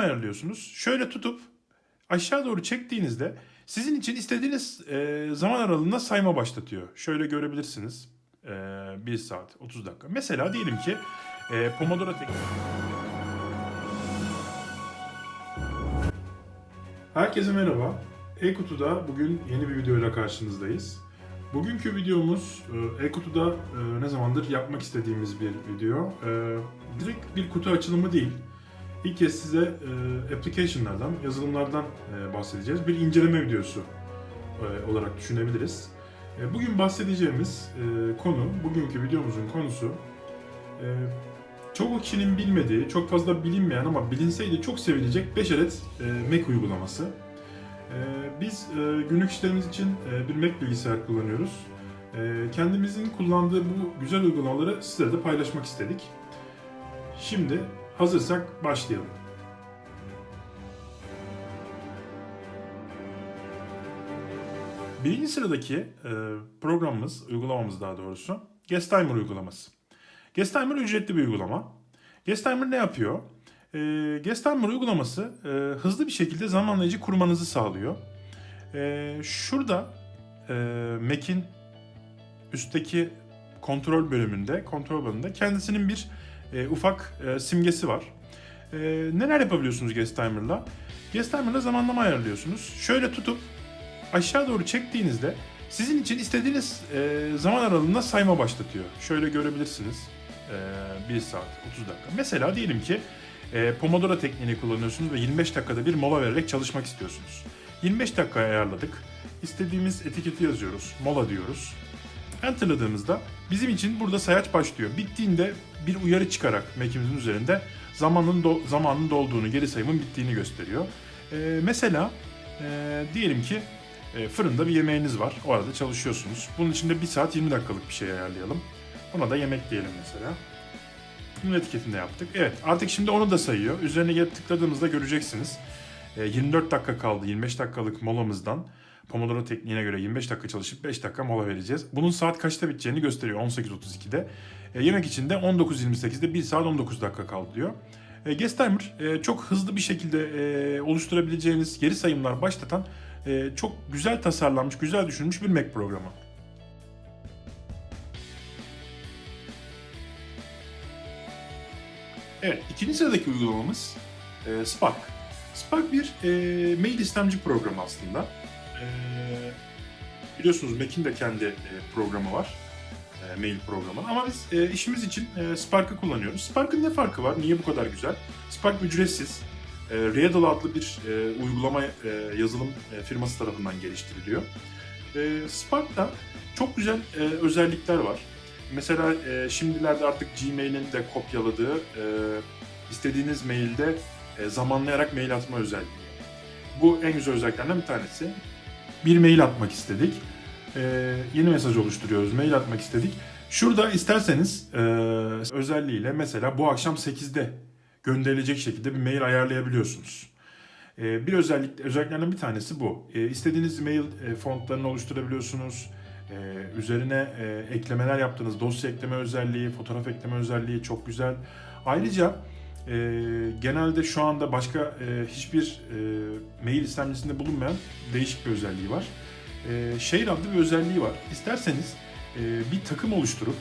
ayarlıyorsunuz. Şöyle tutup aşağı doğru çektiğinizde sizin için istediğiniz e, zaman aralığında sayma başlatıyor. Şöyle görebilirsiniz. E, 1 saat 30 dakika. Mesela diyelim ki e, Pomodoro tekniği. Herkese merhaba. E-Kutu'da bugün yeni bir videoyla karşınızdayız. Bugünkü videomuz e, E-Kutu'da e, ne zamandır yapmak istediğimiz bir video. E, Direkt bir kutu açılımı değil. İlk kez size e, application'lardan, yazılımlardan e, bahsedeceğiz. Bir inceleme videosu e, olarak düşünebiliriz. E, Bugün bahsedeceğimiz e, konu, bugünkü videomuzun konusu e, çoğu kişinin bilmediği, çok fazla bilinmeyen ama bilinseydi çok sevilecek 5 adet e, Mac uygulaması. E, Biz e, günlük işlerimiz için e, bir Mac bilgisayar kullanıyoruz. E, Kendimizin kullandığı bu güzel uygulamaları sizlere de paylaşmak istedik. Şimdi hazırsak başlayalım. Birinci sıradaki e, programımız, uygulamamız daha doğrusu Guest-Timer uygulaması. Guest-Timer ücretli bir uygulama. Guest-Timer ne yapıyor? E, Guest-Timer uygulaması e, hızlı bir şekilde zamanlayıcı kurmanızı sağlıyor. E, şurada e, Mac'in üstteki kontrol bölümünde, kontrol bölümünde kendisinin bir e, ufak e, simgesi var. E, neler yapabiliyorsunuz Guest Timer'la? Guest Timer'la zamanlama ayarlıyorsunuz. Şöyle tutup aşağı doğru çektiğinizde sizin için istediğiniz e, zaman aralığında sayma başlatıyor. Şöyle görebilirsiniz. E, 1 saat 30 dakika. Mesela diyelim ki e, Pomodoro tekniğini kullanıyorsunuz ve 25 dakikada bir mola vererek çalışmak istiyorsunuz. 25 dakika ayarladık. İstediğimiz etiketi yazıyoruz. Mola diyoruz. Enter'ladığımızda bizim için burada sayaç başlıyor. Bittiğinde bir uyarı çıkarak Mac'imizin üzerinde zamanın do- zamanın dolduğunu, geri sayımın bittiğini gösteriyor. Ee, mesela e, diyelim ki e, fırında bir yemeğiniz var. O arada çalışıyorsunuz. Bunun için de 1 saat 20 dakikalık bir şey ayarlayalım. Buna da yemek diyelim mesela. Bunun etiketini de yaptık. Evet artık şimdi onu da sayıyor. Üzerine gelip tıkladığımızda göreceksiniz. E, 24 dakika kaldı 25 dakikalık molamızdan. Pomodoro tekniğine göre 25 dakika çalışıp 5 dakika mola vereceğiz. Bunun saat kaçta biteceğini gösteriyor 18.32'de. E, yemek için de 19.28'de 1 saat 19 dakika kaldı diyor. E, Guest Timer e, çok hızlı bir şekilde e, oluşturabileceğiniz geri sayımlar başlatan e, çok güzel tasarlanmış, güzel düşünülmüş bir Mac programı. Evet, ikinci sıradaki uygulamamız e, Spark. Spark bir e, mail istemci programı aslında. E, biliyorsunuz Mac'in de kendi e, programı var. E, mail programı. Ama biz e, işimiz için e, Spark'ı kullanıyoruz. Spark'ın ne farkı var? Niye bu kadar güzel? Spark ücretsiz. E, Readle adlı bir uygulama yazılım firması tarafından geliştiriliyor. Spark'ta çok güzel özellikler var. Mesela şimdilerde artık Gmail'in de kopyaladığı istediğiniz mailde zamanlayarak mail atma özelliği. Bu en güzel özelliklerden bir tanesi. Bir mail atmak istedik. E, yeni mesaj oluşturuyoruz. Mail atmak istedik. Şurada isterseniz e, özelliğiyle mesela bu akşam 8'de gönderilecek şekilde bir mail ayarlayabiliyorsunuz. E, bir özellik özelliklerden bir tanesi bu. E, istediğiniz mail e, fontlarını oluşturabiliyorsunuz. E, üzerine e, eklemeler yaptığınız dosya ekleme özelliği, fotoğraf ekleme özelliği çok güzel. Ayrıca e, genelde şu anda başka e, hiçbir e, mail istemcisinde bulunmayan değişik bir özelliği var. E, Share adlı bir özelliği var. İsterseniz e, bir takım oluşturup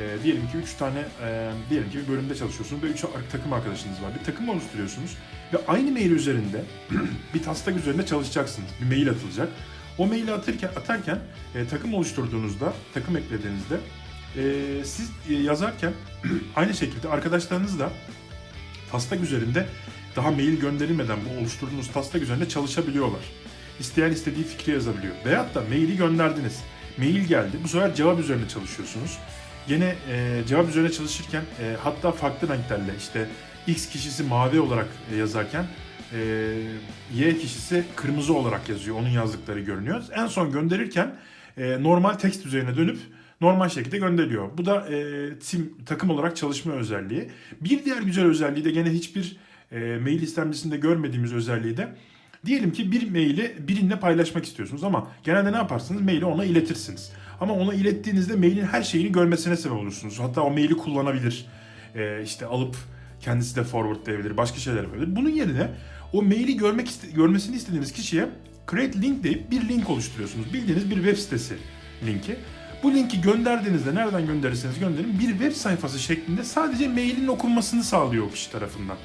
e, diyelim ki 3 tane e, diyelim ki bir bölümde çalışıyorsunuz ve 3 takım arkadaşınız var. Bir takım oluşturuyorsunuz ve aynı mail üzerinde bir taslak üzerinde çalışacaksınız. Bir mail atılacak. O maili atırken, atarken e, takım oluşturduğunuzda, takım eklediğinizde e, siz e, yazarken aynı şekilde arkadaşlarınız da taslak üzerinde daha mail gönderilmeden bu oluşturduğunuz taslak üzerinde çalışabiliyorlar. İsteyen istediği fikri yazabiliyor. Veyahut da maili gönderdiniz. Mail geldi. Bu sefer cevap üzerinde çalışıyorsunuz. Yine e, cevap üzerine çalışırken e, hatta farklı renklerle işte X kişisi mavi olarak yazarken e, Y kişisi kırmızı olarak yazıyor. Onun yazdıkları görünüyor. En son gönderirken e, normal tekst üzerine dönüp normal şekilde gönderiliyor. Bu da e, tim, takım olarak çalışma özelliği. Bir diğer güzel özelliği de gene hiçbir e, mail istemcisinde görmediğimiz özelliği de diyelim ki bir maili birinle paylaşmak istiyorsunuz ama genelde ne yaparsınız? Maili ona iletirsiniz. Ama ona ilettiğinizde mailin her şeyini görmesine sebep olursunuz. Hatta o maili kullanabilir. E, işte alıp kendisi de forwardlayabilir, başka şeyler yapabilir. Bunun yerine o maili görmek iste- görmesini istediğiniz kişiye create link deyip bir link oluşturuyorsunuz. Bildiğiniz bir web sitesi linki. Bu linki gönderdiğinizde nereden gönderirseniz gönderin bir web sayfası şeklinde sadece mailin okunmasını sağlıyor o kişi tarafından.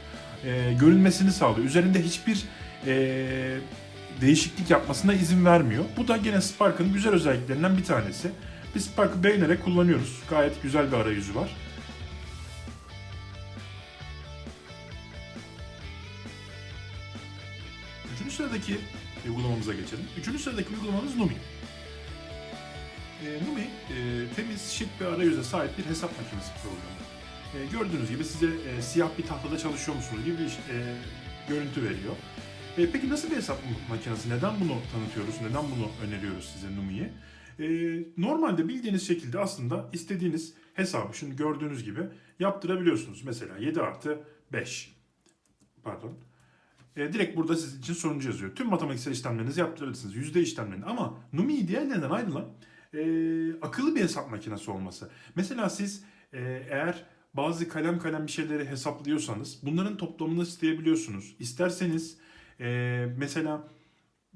Ee, görünmesini sağlıyor. Üzerinde hiçbir ee, değişiklik yapmasına izin vermiyor. Bu da gene Spark'ın güzel özelliklerinden bir tanesi. Biz Spark'ı beğenerek kullanıyoruz. Gayet güzel bir arayüzü var. Üçüncü sıradaki uygulamamıza geçelim. Üçüncü sıradaki uygulamamız Numi. E, Numi, e, temiz, şık bir arayüze sahip bir hesap makinesi programı. E, gördüğünüz gibi size e, siyah bir tahtada çalışıyor musunuz gibi bir e, görüntü veriyor. E, peki nasıl bir hesap makinesi? Neden bunu tanıtıyoruz? Neden bunu öneriyoruz size Numi'yi? E, normalde bildiğiniz şekilde aslında istediğiniz hesabı şimdi gördüğünüz gibi yaptırabiliyorsunuz. Mesela 7 artı 5. Pardon. E, direkt burada sizin için sonucu yazıyor. Tüm matematiksel işlemlerinizi yaptırabilirsiniz. Yüzde işlemlerini. Ama Numi diğerlerinden ayrılan e, akıllı bir hesap makinesi olması. Mesela siz e, eğer bazı kalem kalem bir şeyleri hesaplıyorsanız bunların toplamını isteyebiliyorsunuz. İsterseniz e, mesela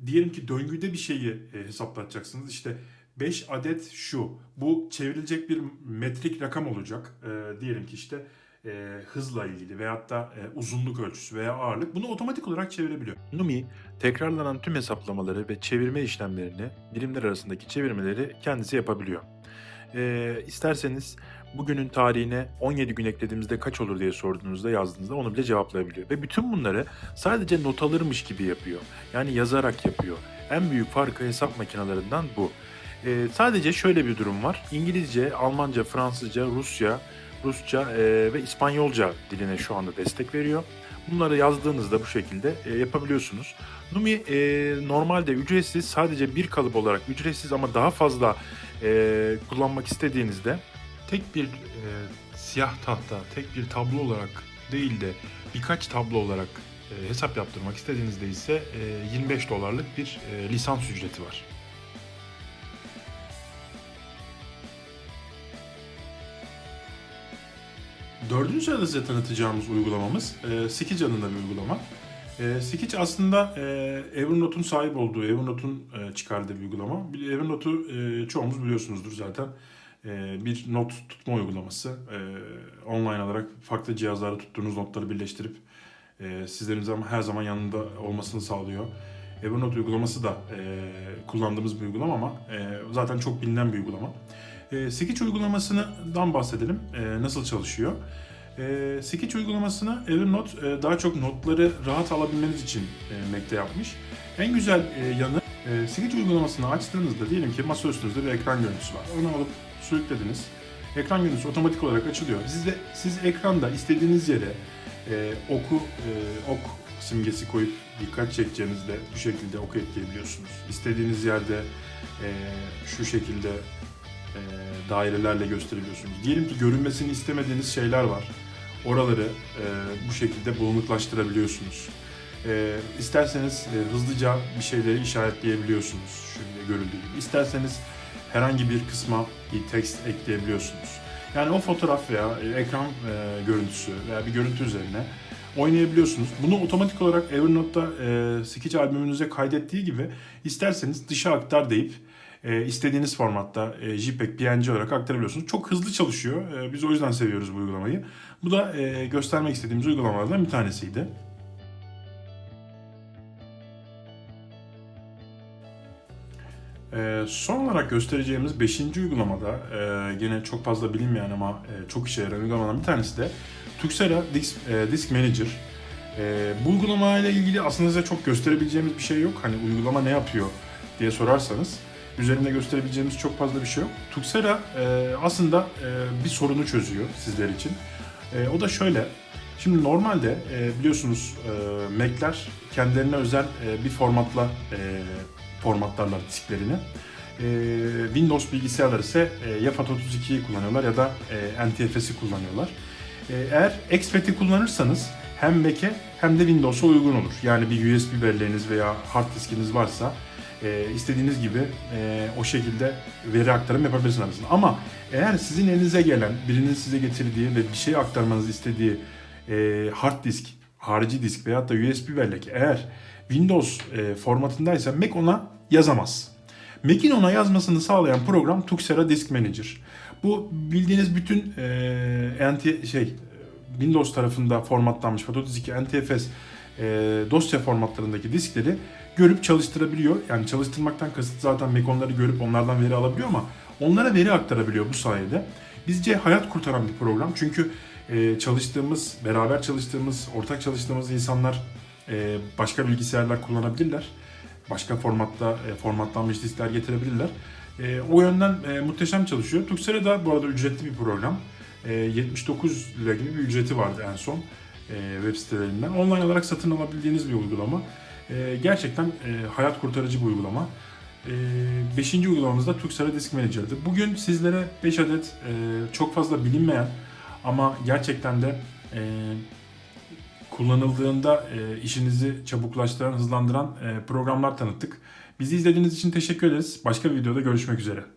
diyelim ki döngüde bir şeyi e, hesaplatacaksınız. İşte 5 adet şu. Bu çevrilecek bir metrik rakam olacak. E, diyelim ki işte e, hızla ilgili veyahut da e, uzunluk ölçüsü veya ağırlık bunu otomatik olarak çevirebiliyor. Numi, tekrarlanan tüm hesaplamaları ve çevirme işlemlerini, birimler arasındaki çevirmeleri kendisi yapabiliyor. Ee, isterseniz bugünün tarihine 17 gün eklediğimizde kaç olur diye sorduğunuzda yazdığınızda onu bile cevaplayabiliyor. Ve bütün bunları sadece not alırmış gibi yapıyor. Yani yazarak yapıyor. En büyük farkı hesap makinelerinden bu. Ee, sadece şöyle bir durum var. İngilizce, Almanca, Fransızca, Rusça, Rusça e, ve İspanyolca diline şu anda destek veriyor. Bunları yazdığınızda bu şekilde e, yapabiliyorsunuz. Numi e, normalde ücretsiz sadece bir kalıp olarak ücretsiz ama daha fazla e, kullanmak istediğinizde tek bir e, siyah tahta, tek bir tablo olarak değil de birkaç tablo olarak e, hesap yaptırmak istediğinizde ise e, 25 dolarlık bir e, lisans ücreti var. Dördüncü sırada size tanıtacağımız uygulamamız e, Skitch adında bir uygulama. E, Skitch aslında e, Evernote'un sahip olduğu, Evernote'un e, çıkardığı bir uygulama. Evernote'u e, çoğumuz biliyorsunuzdur zaten. E, bir not tutma uygulaması. E, online olarak farklı cihazlarda tuttuğunuz notları birleştirip e, sizlerin her zaman yanında olmasını sağlıyor. Evernote uygulaması da e, kullandığımız bir uygulama ama e, zaten çok bilinen bir uygulama. E, Sketch uygulamasından bahsedelim. E, nasıl çalışıyor? E, Sketch uygulamasını Evernote e, daha çok notları rahat alabilmeniz için e, Mac'te yapmış. En güzel e, yanı e, uygulamasını açtığınızda diyelim ki masa üstünüzde bir ekran görüntüsü var. Onu alıp sürüklediniz. Ekran görüntüsü otomatik olarak açılıyor. Siz de siz ekranda istediğiniz yere e, oku e, ok simgesi koyup dikkat çekeceğinizde bu şekilde ok ekleyebiliyorsunuz. İstediğiniz yerde e, şu şekilde e, dairelerle gösterebiliyorsunuz. Diyelim ki görünmesini istemediğiniz şeyler var. Oraları e, bu şekilde bulanıklaştırabiliyorsunuz. E, isterseniz e, hızlıca bir şeyleri işaretleyebiliyorsunuz. Şöyle görüldüğü gibi. İsterseniz herhangi bir kısma bir tekst ekleyebiliyorsunuz. Yani o fotoğraf veya e, ekran e, görüntüsü veya bir görüntü üzerine oynayabiliyorsunuz. Bunu otomatik olarak Evernote'da e, Sketch albümünüze kaydettiği gibi isterseniz dışa aktar deyip e, istediğiniz formatta e, JPEG, PNG olarak aktarabiliyorsunuz. Çok hızlı çalışıyor. E, biz o yüzden seviyoruz bu uygulamayı. Bu da e, göstermek istediğimiz uygulamalardan bir tanesiydi. E, son olarak göstereceğimiz 5. uygulamada e, gene çok fazla bilinmeyen ama e, çok işe yarayan uygulamalardan bir tanesi de Tuxera Disk, e, Disk Manager. E, bu uygulamayla ilgili aslında size çok gösterebileceğimiz bir şey yok. Hani uygulama ne yapıyor diye sorarsanız üzerinde gösterebileceğimiz çok fazla bir şey yok. Tuxera e, aslında e, bir sorunu çözüyor sizler için. E, o da şöyle. Şimdi normalde e, biliyorsunuz e, Mac'ler kendilerine özel e, bir formatla e, formatlarlar disklerini. E, Windows bilgisayarlar ise e, ya FAT32'yi kullanıyorlar ya da e, NTFS'i kullanıyorlar. E, eğer XFAT'i kullanırsanız hem Mac'e hem de Windows'a uygun olur. Yani bir USB belleğiniz veya hard diskiniz varsa e, istediğiniz gibi e, o şekilde veri aktarım yapabilirsiniz. Ama eğer sizin elinize gelen, birinin size getirdiği ve bir şey aktarmanızı istediği e, hard disk, harici disk veyahut da USB bellek eğer Windows e, formatındaysa Mac ona yazamaz. Mac'in ona yazmasını sağlayan program Tuxera Disk Manager. Bu bildiğiniz bütün e, NT şey Windows tarafında formatlanmış FAT32 NTFS e, dosya formatlarındaki diskleri görüp çalıştırabiliyor. Yani çalıştırmaktan kasıt zaten Mac onları görüp onlardan veri alabiliyor ama onlara veri aktarabiliyor bu sayede. Bizce hayat kurtaran bir program. Çünkü e, çalıştığımız, beraber çalıştığımız, ortak çalıştığımız insanlar e, başka bilgisayarlar kullanabilirler. Başka formatta e, formatlanmış diskler getirebilirler. O yönden muhteşem çalışıyor. Tuxera da bu arada ücretli bir program. E, 79 lira gibi bir ücreti vardı en son web sitelerinden. Online olarak satın alabildiğiniz bir uygulama. E, gerçekten e, hayat kurtarıcı bir uygulama. 5. uygulamamız da Tuxera Disk Manager'dı. Bugün sizlere 5 adet e, çok fazla bilinmeyen ama gerçekten de e, kullanıldığında e, işinizi çabuklaştıran, hızlandıran e, programlar tanıttık. Bizi izlediğiniz için teşekkür ederiz. Başka bir videoda görüşmek üzere.